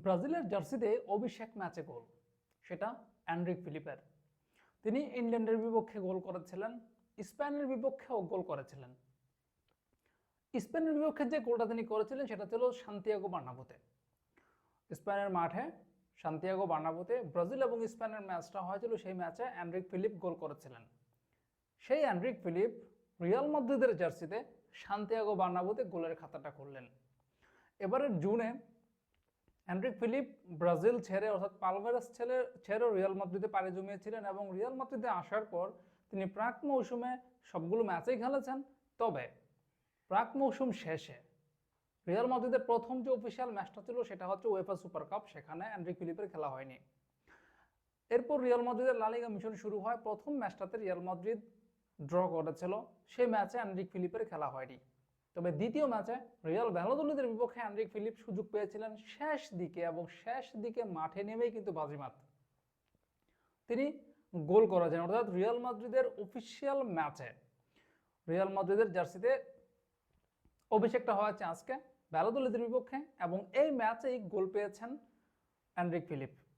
ব্রাজিলের জার্সিতে অভিষেক ম্যাচে গোল, সেটা অ্যান্ড্রিক ফিলিপের। তিনি ইংল্যান্ডের বিপক্ষে গোল করেছিলেন, স্পেনের বিপক্ষেও গোল করেছিলেন। স্পেনের বিপক্ষে যে গোলটা তিনি করেছিলেন, সেটা ছিল সান্তিয়াগো বার্নাবোতে। স্পেনের মাঠে সান্তিয়াগো বার্নাবোতে ব্রাজিল এবং স্পেনের ম্যাচটা হয়েছিল, সেই ম্যাচে অ্যান্ড্রিক ফিলিপ গোল করেছিলেন। সেই অ্যান্ড্রিক ফিলিপ রিয়াল মাদ্রিদের জার্সিতে সান্তিয়াগো বার্নাবোতে গোলের খাতাটা করলেন এবারের জুনে অ্যান্ড্রিক ফিলিপ ব্রাজিল ছেড়ে, অর্থাৎ পালমেরাস ছেড়ে ছেড়েও রিয়াল মাদ্রিদে পাড়ি জমিয়েছিলেন এবং রিয়াল মাদ্রিদে আসার পর তিনি প্রাক মৌসুমে সবগুলো ম্যাচেই খেলেছেন। তবে প্রাক মৌসুম শেষে রিয়াল মাদ্রিদের প্রথম যে অফিসিয়াল ম্যাচটা ছিল সেটা হচ্ছে ওয়েফা সুপার কাপ সেখানে অ্যান্ড্রিক ফিলিপের খেলা হয়নি। এরপর রিয়াল মাদ্রিদের লালিগা মিশন শুরু হয়। প্রথম ম্যাচটাতে রিয়াল মাদ্রিদ ড্র করেছিল। সেই ম্যাচে অ্যান্ড্রিক ফিলিপের খেলা হয়নি। তবে দ্বিতীয় ম্যাচে রিয়াল ভ্যালোদলিদের বিপক্ষে অ্যান্ড্রিক ফিলিপ সুযোগ পেয়েছিলেন শেষ দিকে এবং শেষ দিকে মাঠে নেমেই কিন্তু বাজিমাত। তিনি গোল করা করেছেন, অর্থাৎ রিয়াল মাদ্রিদের অফিসিয়াল ম্যাচে রিয়াল মাদ্রিদের জার্সিতে অভিষেকটা হয়েছে আজকে ভ্যালোদলিদের বিপক্ষে এবং এই ম্যাচেই গোল পেয়েছেন অ্যান্ড্রিক ফিলিপ।